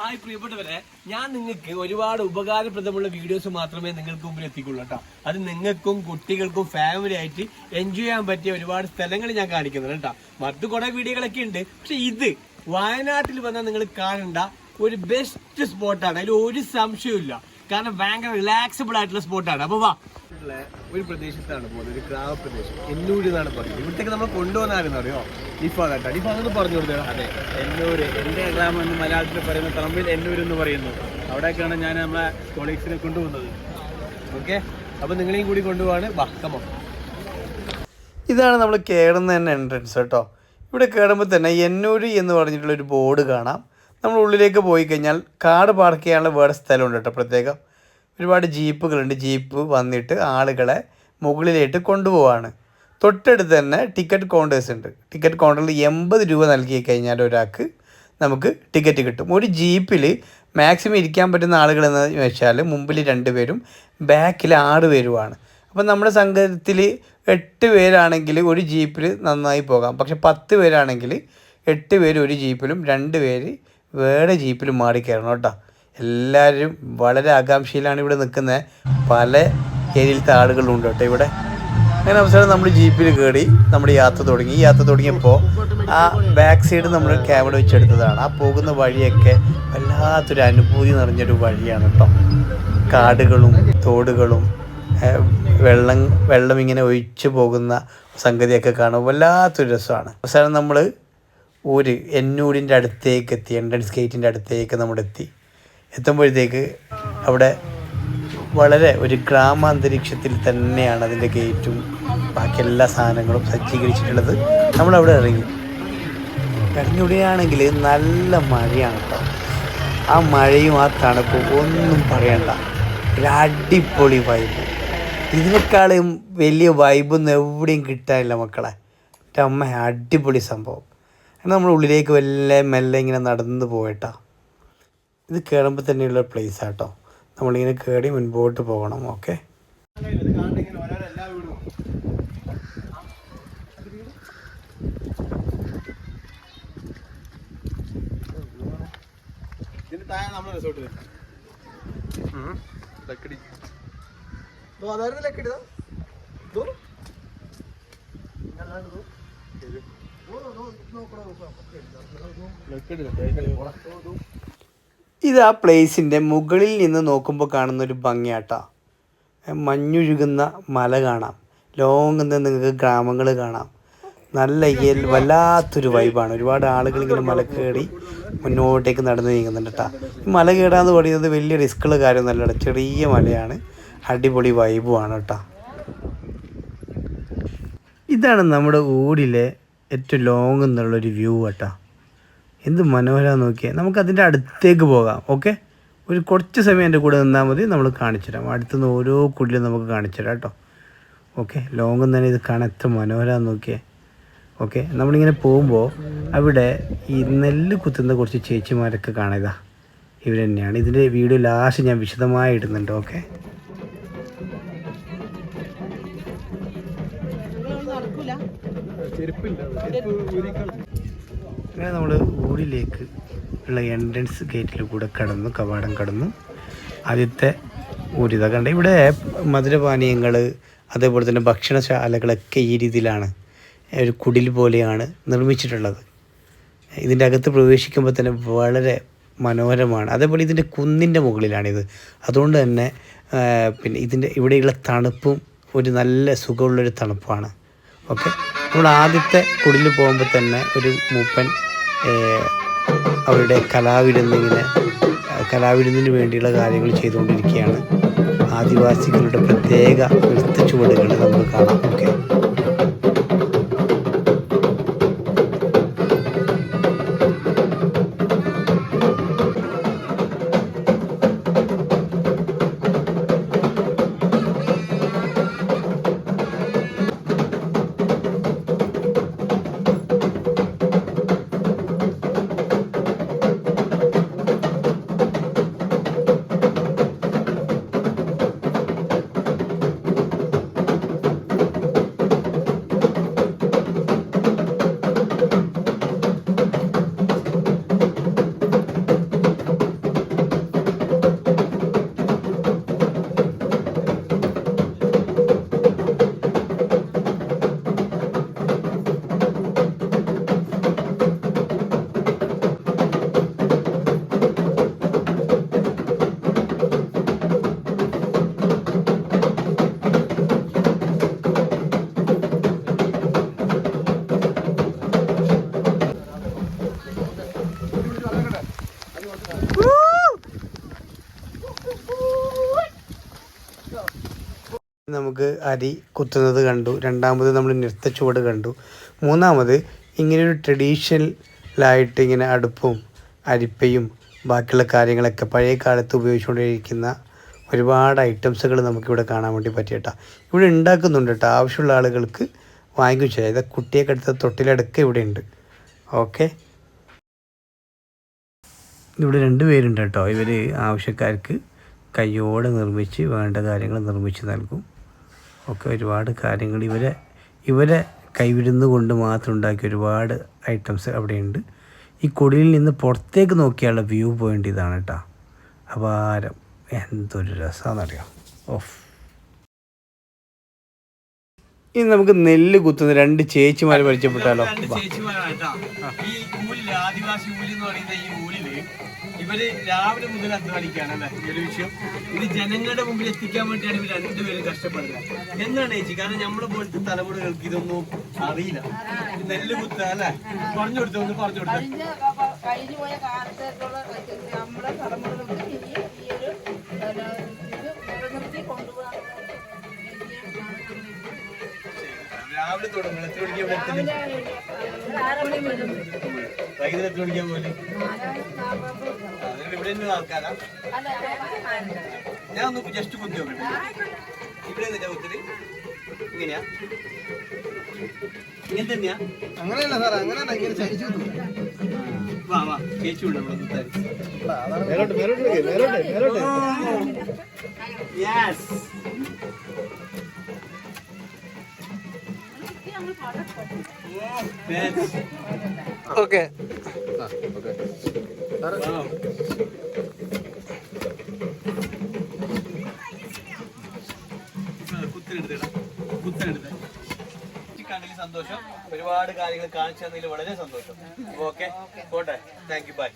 Hi പ്രിയപ്പെട്ടവരെ ഞാൻ നിങ്ങൾക്ക് ഒരുപാട് ഉപകാരപ്രദമുള്ള വീഡിയോസ് മാത്രമേ നിങ്ങൾക്ക് മുമ്പിൽ എത്തിക്കുള്ളൂ കേട്ടോ. അത് നിങ്ങൾക്കും കുട്ടികൾക്കും ഫാമിലി ആയിട്ട് എൻജോയ് ചെയ്യാൻ പറ്റിയ ഒരുപാട് സ്ഥലങ്ങൾ ഞാൻ കാണിക്കുന്നുണ്ട് കേട്ടോ. മറ്റു കുറെ വീഡിയോകളൊക്കെ ഉണ്ട്. പക്ഷെ ഇത് വയനാട്ടിൽ വന്നാൽ നിങ്ങൾ കാണേണ്ട ഒരു ബെസ്റ്റ് സ്പോട്ടാണ് അതിൽ ഒരു സംശയമില്ല കാരണം ഭയങ്കര റിലാക്സബിൾ ആയിട്ടുള്ള സ്പോട്ടാണ് അപ്പൊ വാ ഒരു പ്രദേശത്താണ് പോകുന്നത് ഒരു ഗ്രാമപ്രദേശം. എന്നൂര് എന്നാണ് പറയുന്നത്. ഇവിടത്തേക്ക് നമ്മൾ കൊണ്ടുവന്നായിരുന്നു അറിയോ? ഈ കേട്ടോ ഡിഫാ എന്ന് പറഞ്ഞു കൊടുത്തു. അതെ എന്നൂര്. എന്റെ ഗ്രാമം എന്ന് മലയാളത്തിൽ പറയുന്ന തറമ്പിൽ എന്നൂർ എന്ന് പറയുന്നു. അവിടേക്കാണ് ഞാൻ നമ്മളെ കൊളീഗ്സിനെ കൊണ്ടുപോകുന്നത്. ഓക്കെ? അപ്പൊ നിങ്ങളെയും കൂടി കൊണ്ടുപോവാണ് ബക്കമോ ഇതാണ് നമ്മൾ കയറുന്ന തന്നെ എൻട്രൻസ് കേട്ടോ. ഇവിടെ കയറുമ്പോൾ തന്നെ എന്നൂര് എന്ന് പറഞ്ഞിട്ടുള്ള ഒരു ബോർഡ് കാണാം. നമ്മൾ ഉള്ളിലേക്ക് പോയി കഴിഞ്ഞാൽ കാട് പാർക്ക് ചെയ്യാനുള്ള വേറെ സ്ഥലമുണ്ട് കേട്ടോ പ്രത്യേകം. ഒരുപാട് ജീപ്പുകളുണ്ട്. ജീപ്പ് വന്നിട്ട് ആളുകളെ മുകളിലേട്ട് കൊണ്ടുപോവാണ്. തൊട്ടടുത്ത് തന്നെ ടിക്കറ്റ് കൗണ്ടേഴ്സ് ഉണ്ട്. ടിക്കറ്റ് കൗണ്ടറിൽ എൺപത് രൂപ നൽകി കഴിഞ്ഞാൽ ഒരാൾക്ക് നമുക്ക് ടിക്കറ്റ് കിട്ടും. ഒരു ജീപ്പിൽ മാക്സിമം ഇരിക്കാൻ പറ്റുന്ന ആളുകൾ എന്ന് വെച്ചാൽ മുമ്പിൽ രണ്ട് പേരും ബാക്കിൽ ആറ് പേരുമാണ്. അപ്പം നമ്മുടെ സംഘത്തിൽ എട്ട് പേരാണെങ്കിൽ ഒരു ജീപ്പിൽ നന്നായി പോകാം. പക്ഷെ പത്ത് പേരാണെങ്കിൽ എട്ട് പേര് ഒരു ജീപ്പിലും രണ്ട് പേര് വേറെ ജീപ്പിലും മാറി കയറണം കേട്ടോ. എല്ലാവരും വളരെ ആകാംക്ഷയിലാണ് ഇവിടെ നിൽക്കുന്നത് പല ഏരിയയിലത്തെ ആളുകളുണ്ട് കേട്ടോ ഇവിടെ. അങ്ങനെ അവസാനം നമ്മൾ ജീപ്പിൽ കയറി നമ്മുടെ യാത്ര തുടങ്ങി. യാത്ര തുടങ്ങിയപ്പോൾ ആ ബാക്ക് സൈഡ് നമ്മൾ ക്യാമറ വെച്ചെടുത്തതാണ്. ആ പോകുന്ന വഴിയൊക്കെ വല്ലാത്തൊരു അനുഭൂതി നിറഞ്ഞൊരു വഴിയാണ് കേട്ടോ. കാടുകളും തോടുകളും വെള്ളം വെള്ളം ഇങ്ങനെ ഒഴിച്ചു പോകുന്ന സംഗതിയൊക്കെ കാണും വല്ലാത്തൊരു രസമാണ്. അവസാനം നമ്മൾ ഒരു എന്നൂരിന്റെ അടുത്തേക്ക് എത്തി എൻട്രൻസ് ഗേറ്റിന്റെ അടുത്തേക്ക് നമ്മൾ എത്തി എത്തുമ്പോഴത്തേക്ക് അവിടെ വളരെ ഒരു ഗ്രാമാന്തരീക്ഷത്തിൽ തന്നെയാണ് അതിന്റെ ഗേറ്റും ബാക്കി എല്ലാ സാധനങ്ങളും സജ്ജീകരിച്ചിട്ടുള്ളത്. നമ്മളവിടെ ഇറങ്ങി. ഇറങ്ങിവിടുകയാണെങ്കിൽ നല്ല മഴയാണ് കേട്ടോ ആ മഴയും ആ തണുപ്പും ഒന്നും പറയണ്ട. ഒരു അടിപൊളി വൈബ് ഇതിനേക്കാളും വലിയ വൈബൊന്നും എവിടെയും കിട്ടാനില്ല മക്കളെ. എന്റെ അമ്മ അടിപൊളി സംഭവം. നമ്മൾ ഉള്ളിലേക്ക് വല്ല മെല്ലെ ഇങ്ങനെ നടന്നു പോയിട്ടാ ഇത് കയറുമ്പോൾ തന്നെയുള്ള പ്ലേസ് ആട്ടോ. നമ്മളിങ്ങനെ കയറി മുൻപോട്ട് പോകണം ഓക്കെ ഇതിന് താഴെ നമ്മുടെ റിസോർട്ട് ഇത് ആ പ്ലേസിന്റെ മുകളിൽ നിന്ന് നോക്കുമ്പോൾ കാണുന്ന ഒരു ഭംഗിയാട്ടാ മഞ്ഞൊഴുകുന്ന മല കാണാം. ലോങ് നിന്ന് നിങ്ങൾക്ക് ഗ്രാമങ്ങൾ കാണാം. നല്ല ഇയൽ വല്ലാത്തൊരു വൈബാണ് ഒരുപാട് ആളുകൾ ഇങ്ങനെ മല കയറി മുന്നോട്ടേക്ക് നടന്നു നീങ്ങുന്നുണ്ട് കേട്ടോ ഈ മല കയറാന്ന് പറയുന്നത് വലിയ റിസ്ക്കുള്ള കാര്യമൊന്നുമല്ല കേട്ടോ ചെറിയ മലയാണ്. അടിപൊളി വൈബുമാണ് കേട്ടോ ഇതാണ് നമ്മുടെ ഊരിലെ ഏറ്റവും ലോങ് എന്നുള്ളൊരു വ്യൂ കേട്ടോ എന്ത് മനോഹരമാണ് നോക്കിയാൽ നമുക്ക് അതിന്റെ അടുത്തേക്ക് പോകാം ഓക്കെ? ഒരു കുറച്ച് സമയം എന്റെ കൂടെ നിന്നാൽ മതി നമ്മൾ കാണിച്ചു തരാം. അടുത്തുനിന്ന് ഓരോ കുടിലും നമുക്ക് കാണിച്ചു തരാം കേട്ടോ. ഓക്കെ ലോങ് തന്നെ ഇത് കാണാൻ എത്ര മനോഹരമാണ് നോക്കിയേ. ഓക്കെ നമ്മളിങ്ങനെ പോകുമ്പോൾ അവിടെ ഈ നെല്ല് കുത്തുന്ന കുറച്ച് ചേച്ചിമാരൊക്കെ കാണുക ഇവർ തന്നെയാണ്. ഇതിന്റെ വീഡിയോ ലാസ്റ്റ് ഞാൻ വിശദമായി ഇടുന്നുണ്ട് ഓക്കെ? അങ്ങനെ നമ്മൾ ഊരിലേക്ക് ഉള്ള എൻട്രൻസ് ഗേറ്റിൽ കൂടെ കടന്നു കവാടം കടന്നു. ആദ്യത്തെ ഊരിത കണ്ട. ഇവിടെ മധുരപാനീയങ്ങൾ അതേപോലെ തന്നെ ഭക്ഷണശാലകളൊക്കെ ഈ രീതിയിലാണ് ഒരു കുടിൽ പോലെയാണ് നിർമ്മിച്ചിട്ടുള്ളത്. ഇതിന്റെ അകത്ത് പ്രവേശിക്കുമ്പോൾ തന്നെ വളരെ മനോഹരമാണ്. അതേപോലെ ഇതിന്റെ കുന്നിന്റെ മുകളിലാണിത്. അതുകൊണ്ട് തന്നെ പിന്നെ ഇതിന്റെ ഇവിടെയുള്ള തണുപ്പും ഒരു നല്ല സുഖമുള്ളൊരു തണുപ്പാണ്. ഓക്കെ? നമ്മൾ ആദ്യത്തെ കുടിൽ പോകുമ്പോൾ തന്നെ ഒരു മൂപ്പൻ അവരുടെ കലാവിരുന്നിങ്ങനെ കലാവിരുന്നിന് വേണ്ടിയുള്ള കാര്യങ്ങൾ ചെയ്തുകൊണ്ടിരിക്കുകയാണ്. ആദിവാസികളുടെ പ്രത്യേക നൃത്ത ചുവടുകൾ നമുക്ക് കാണാം ഓക്കെ നമുക്ക് അരി കുത്തുന്നത് കണ്ടു. രണ്ടാമത് നമ്മൾ നൃത്തച്ചുവട് കണ്ടു. മൂന്നാമത് ഇങ്ങനെയൊരു ട്രഡീഷണലായിട്ട് ഇങ്ങനെ അടുപ്പും അരിപ്പയും ബാക്കിയുള്ള കാര്യങ്ങളൊക്കെ പഴയ കാലത്ത് ഉപയോഗിച്ചുകൊണ്ടിരിക്കുന്ന ഒരുപാട് ഐറ്റംസുകൾ നമുക്കിവിടെ കാണാൻ വേണ്ടി പറ്റിയിട്ടാ. ഇവിടെ ഉണ്ടാക്കുന്നുണ്ട് കേട്ടോ. ആവശ്യമുള്ള ആളുകൾക്ക് വാങ്ങിക്കും ഇത് കുട്ടിയൊക്കെ എടുത്ത തൊട്ടിലടക്കം ഇവിടെ ഉണ്ട്. ഓക്കെ. ഇവിടെ രണ്ട് പേരുണ്ട് കേട്ടോ. ഇവർ ആവശ്യക്കാർക്ക് കയ്യോടെ നിർമ്മിച്ച് വേണ്ട കാര്യങ്ങൾ നിർമ്മിച്ച് നൽകും. ഒക്കെ ഒരുപാട് കാര്യങ്ങൾ ഇവരെ ഇവരെ കൈവിരുന്ന് കൊണ്ട് മാത്രം ഉണ്ടാക്കിയ ഒരുപാട് ഐറ്റംസ് അവിടെയുണ്ട്. ഈ കൊടിയിൽ നിന്ന് പുറത്തേക്ക് നോക്കിയാലുള്ള വ്യൂ പോയിന്റ് ഇതാണ് കേട്ടോ അപാരം. എന്തൊരു രസമാണെന്നറിയാം ഓഫ് ഇനി നമുക്ക് നെല്ല് കുത്തുന്ന രണ്ട് ചേച്ചിമാരെ പരിചയപ്പെട്ടാലോ? ഈ ഊലിൽ ആദിവാസി ഊലി എന്ന് പറയുന്ന ഈ ഊലിൽ ഇവർ രാവിലെ മുതൽ അധ്വാനിക്കുകയാണ് അല്ലെ? ഈ ഒരു വിഷയം ഇത് ജനങ്ങളുടെ മുമ്പിൽ എത്തിക്കാൻ വേണ്ടിയാണ് ഇവർ രണ്ടുപേരും കഷ്ടപ്പെടുന്നത്. എന്താണ് ചേച്ചി? കാരണം നമ്മളെ പോലത്തെ തലമുറകൾക്ക് ഇതൊന്നും അറിയില്ല. നെല്ല് കുത്തുക അല്ലെ? പറഞ്ഞു കൊടുത്തു ഒന്ന് പറഞ്ഞു കൊടുത്തു. കഴിഞ്ഞ പോയ കാലത്തേക്കുള്ള നമ്മുടെ തലമുറകൾക്ക് രാവിലെ തുടങ്ങണം എത്ര മണിക്ക് എത്തുന്നത് വൈകുന്നേരം എത്ര മണിക്കാൻ പോലെ ഇവിടെ നിന്ന് ആൾക്കാരാ? ഞാൻ ഒന്ന് ജസ്റ്റ് കുത്തി നോക്കട്ടെ. ഇവിടെ നിന്നിട്ടാ കുത്തൽ ഇങ്ങനെയാ. ഇങ്ങനെ തന്നെയാ അങ്ങനെയല്ല സാർ അങ്ങനെയല്ല ഇങ്ങനെ ചരിച്ചു വാ വാ ചേച്ചി ഉണ്ട് നമ്മളെ കുത്താൻ യെസ് ഓക്കെ. കണ്ടതിൽ സന്തോഷം. ഒരുപാട് കാര്യങ്ങൾ കാണിച്ചു തന്നതിൽ വളരെ സന്തോഷം. ഓക്കെ. പോട്ടെ. Thank you by